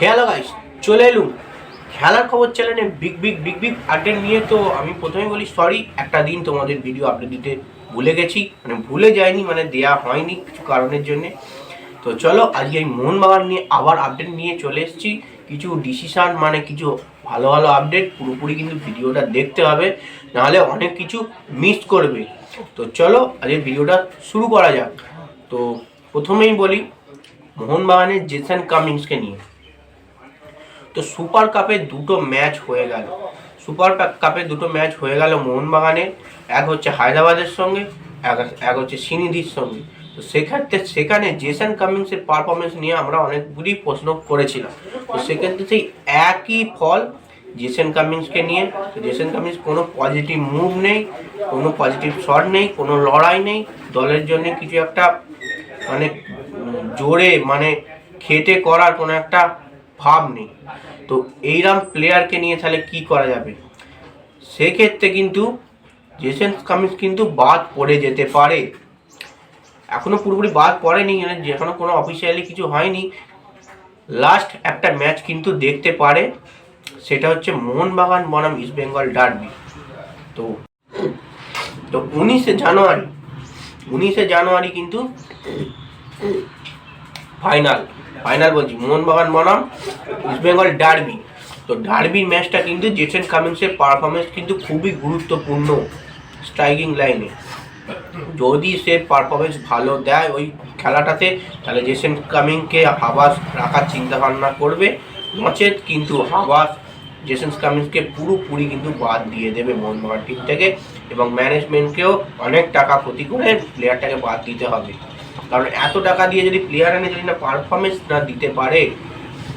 Hello guys চলে এলুম। খেলার খবর চ্যানেলে big big big big update নিয়ে। তো আমি প্রথমে বলি সরি একটা দিন তোমাদের ভিডিও আপডেট দিতে ভুলে গেছি। মানে ভুলে যায়নি মানে দেয়া হয়নি কিছু কারণের জন্যে। তো চলো, আজকে এই মোহনবাগান নিয়ে আবার আপডেট নিয়ে চলে এসেছি। কিছু ডিসিশান মানে কিছু ভালো ভালো আপডেট পুরোপুরি কিন্তু ভিডিওটা দেখতে হবে। নাহলে অনেক কিছু মিস করবে। তো চলো আজকে ভিডিওটা শুরু করা যাক। তো প্রথমেই বলি, মোহনবাগানের জেসন কামিংসকে নিয়ে। তো সুপার কাপে দুটো ম্যাচ হয়ে গেল। সুপার কাপে দুটো ম্যাচ হয়ে গেল মোহনবাগানের এক হচ্ছে হায়দ্রাবাদের সঙ্গে, এক হচ্ছে সিনিধির সঙ্গে। তো সেক্ষেত্রে সেখানে জেসন কামিংসের পারফরমেন্স নিয়ে আমরা অনেকগুলি প্রশ্ন করেছিলাম। তো সেক্ষেত্রে সেই একই ফল জেসন কামিংসকে নিয়ে জেসন কামিংস কোনো পজিটিভ মুভ নেই, কোনো পজিটিভ শট নেই, কোনো লড়াই নেই, দলের জন্য কিছু একটা মানে জোরে মানে খেটে করার কোনো একটা ভাব নেই। তো এইরকম প্লেয়ারকে নিয়ে তাহলে কি করা যাবে? সেক্ষেত্রে কিন্তু জেসেন কামিন্স কিন্তু বাদ পড়ে যেতে পারে। এখনও পুরোপুরি বাদ পড়েনি মানে যেখানে কোনো অফিসিয়ালি কিছু হয়নি। লাস্ট একটা ম্যাচ কিন্তু দেখতে পারে, সেটা হচ্ছে মোহনবাগান বনাম ইস্ট বেঙ্গল ডার্বি তো তো উনিশে জানুয়ারি উনিশে জানুয়ারি কিন্তু ফাইনাল ফাইনাল বলছি, মোহনবাগান বনাম, ইস্ট বেঙ্গল ডার্বি। তো ডার্বির ম্যাচটা কিন্তু জেসন কামিংসের পারফরমেন্স কিন্তু খুবই গুরুত্বপূর্ণ স্ট্রাইকিং লাইনে যদি সে পারফরমেন্স ভালো দেয় ওই খেলাটাতে, তাহলে জেসন কামিংকে হাবাস রাখার চিন্তা ভাবনা করবে। নচেত কিন্তু হাবাস জেসন কামিংসকে পুরোপুরি কিন্তু বাদ দিয়ে দেবে মোহনবাগান টিম থেকে এবং ম্যানেজমেন্টকেও অনেক টাকা ক্ষতি করে প্লেয়ারটাকে বাদ দিতে হবে। কারণ এত টাকা দিয়ে যদি প্লেয়ার এনে যদি না পারফরমেন্স না দিতে পারে,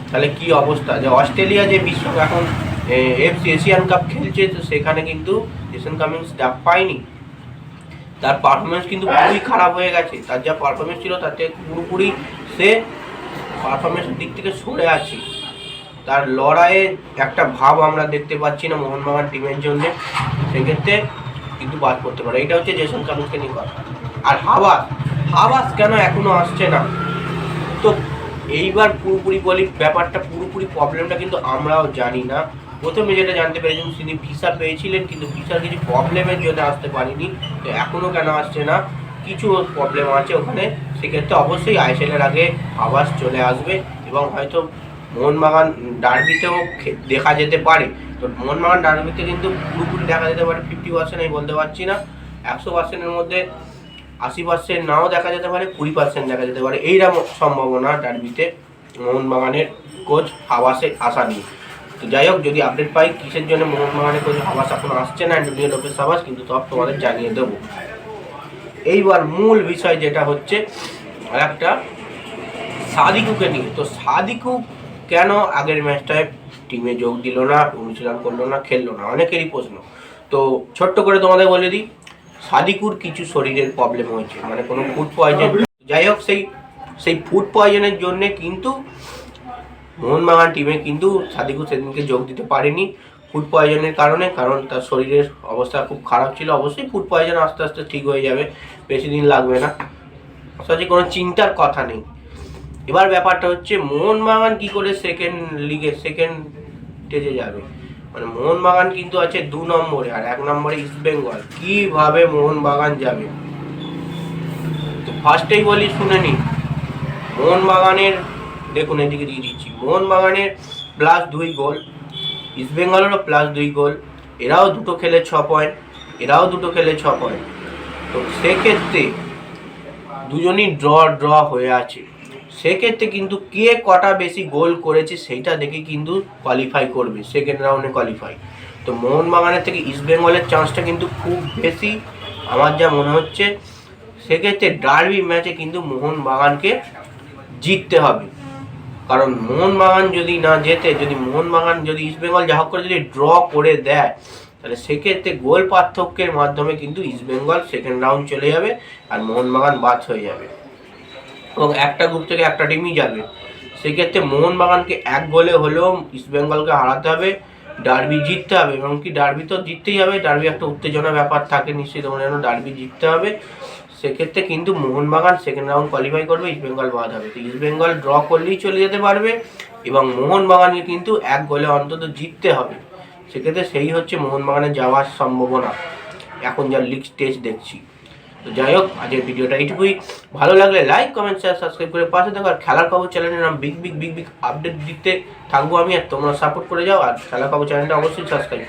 তাহলে কি অবস্থা? যে অস্ট্রেলিয়া যে বিশ্ব এখন এফসি এশিয়ান কাপ খেলছে, তো সেখানে কিন্তু জেসন কামিংস ডাক পায়নি। তার পারফরমেন্স কিন্তু খুবই খারাপ হয়ে গেছে। তার যা পারফরমেন্স ছিল, তার থেকে পুরোপুরি সে পারফরমেন্সের দিক থেকে সরে আছে। তার লড়াইয়ে একটা ভাব আমরা দেখতে পাচ্ছি না মোহনবাগান টিমের জন্য। সেক্ষেত্রে কিন্তু বাদ করতে পারে। এটা হচ্ছে জেসন কামিংসকে নিয়ে কথা। আর হাওয়াস হাওয়াস কেন এখনও আসছে না? তো এইবার পুরোপুরি বলি, ব্যাপারটা পুরোপুরি প্রবলেমটা কিন্তু আমরাও জানি না। প্রথমে যেটা জানতে পেরেছিলাম, তিনি ভিসা পেয়েছিলেন, কিন্তু ভিসার কিছু প্রবলেমের জন্য আসতে পারিনি। তো এখনও কেন আসছে না? কিছু প্রবলেম আছে ওখানে। সেক্ষেত্রে অবশ্যই আইসেলের আগে আবাস চলে আসবে এবং হয়তো মোহনবাগান ডার্বিতেও দেখা যেতে পারে। তো মোহনবাগান ডার্বিতে কিন্তু পুরোপুরি দেখা যেতে পারে ফিফটি পার্সেন্ট আমি বলতে পারছি না। একশো পার্সেন্টের মধ্যে আশি পার্সেন্ট নাও দেখা যেতে পারে, কুড়ি পার্সেন্ট দেখা যেতে পারে। এইরকম সম্ভাবনা ডার্বিতে মোহনবাগানের কোচ হাওয়াসে আসা নিয়ে। তো যাই হোক, যদি আপডেট পাই কিসের জন্য মোহনবাগানের কোচ হাওয়াস এখন আসছে না অ্যান্টোনিও লোপেস হাওয়াস কিন্তু সব তোমাদের জানিয়ে দেবো। এইবার মূল বিষয় যেটা হচ্ছে একটা সাদিকুকে নিয়ে। তো সাদিকু কেন আগের ম্যাচটায় টিমে যোগ দিল না, অনুশীলন করল না, খেললো না? অনেকেরই প্রশ্ন। তো ছোট্ট করে তোমাদের বলে দিই সাদিকুর কিছু শরীরের প্রবলেম হয়েছে মানে কোনো ফুড পয়জন যাই হোক, সেই সেই ফুড পয়জনের জন্যে কিন্তু মোহন মোহনবাগান টিমে কিন্তু সাদিকু সেদিনকে যোগ দিতে পারেনি ফুড পয়জনের কারণে, কারণ তার শরীরের অবস্থা খুব খারাপ ছিল। অবশ্যই ফুড পয়জন আস্তে আস্তে ঠিক হয়ে যাবে, বেশি দিন লাগবে না। সহজে কোনো চিন্তার কথা নেই। এবার ব্যাপারটা হচ্ছে মোহন মোহনবাগান কী করে সেকেন্ড লিগে সেকেন্ড স্টেজে যাবে? মানে মোহনবাগান কিন্তু আছে দু নম্বরে আর এক নম্বরে ইস্ট বেঙ্গল কীভাবে মোহনবাগান যাবে? তো ফার্স্টেই বলি, শুনে নিন। মোহনবাগানের, দেখুন এদিকে দিয়ে দিচ্ছি। মোহনবাগানের প্লাস দুই গোল ইস্ট বেঙ্গলেরও প্লাস দুই গোল, এরাও দুটো খেলে ছ পয়েন্ট এরাও দুটো খেলে ছ পয়েন্ট তো সেক্ষেত্রে দুজনই ড্র ড্র হয়ে আছে। সেক্ষেত্রে কিন্তু কে কটা বেশি গোল করেছে সেইটা দেখে কিন্তু কোয়ালিফাই করবে সেকেন্ড রাউন্ডে কোয়ালিফাই তো মোহনবাগানের থেকে ইস্ট বেঙ্গলের চান্সটা কিন্তু খুব বেশি, আমার যা মনে হচ্ছে। সেক্ষেত্রে ডার্বি ম্যাচে কিন্তু মোহনবাগানকে জিততে হবে। কারণ মোহনবাগান যদি না জেতে, যদি মোহনবাগান যদি ইস্ট বেঙ্গল যা হোক করে যদি ড্র করে দেয়, তাহলে সেক্ষেত্রে গোল পার্থক্যের মাধ্যমে কিন্তু ইস্ট বেঙ্গল সেকেন্ড রাউন্ড চলে যাবে আর মোহনবাগান বাদ হয়ে যাবে। এবং একটা গ্রুপ থেকে একটা টিমই যাবে। সেক্ষেত্রে মোহনবাগানকে এক গোলে হলেও ইস্ট বেঙ্গলকে হারাতে হবে ডার্বি জিততে হবে। এবং কি ডার্বি তো জিততেই হবে ডার্বি একটা উত্তেজনা ব্যাপার থাকে নিশ্চয়ই তোমরা যেন ডার্বি জিততে হবে। সেক্ষেত্রে কিন্তু মোহনবাগান সেকেন্ড রাউন্ড কোয়ালিফাই করবে ইস্ট বেঙ্গল বাদ হবে। তো ইস্ট বেঙ্গল ড্র করলেই চলে যেতে পারবে এবং মোহনবাগানকে কিন্তু এক গোলে অন্তত জিততে হবে। সেক্ষেত্রে সেই হচ্ছে মোহনবাগানে যাওয়ার সম্ভাবনা। এখন যা লিগ স্টেজ দেখছি। তো যাই হোক, আজকের ভিডিওটা এইটুকুই। ভালো লাগলে লাইক কমেন্ট শেয়ার সাবস্ক্রাইব করে পাশে থাকো। আর খেলার খবর চ্যানেলের নাম big big big big update দিতে থাকব আমি, আর তোমরা সাপোর্ট করে যাও। আর খেলার খবর চ্যানেলটা অবশ্যই সাবস্ক্রাইব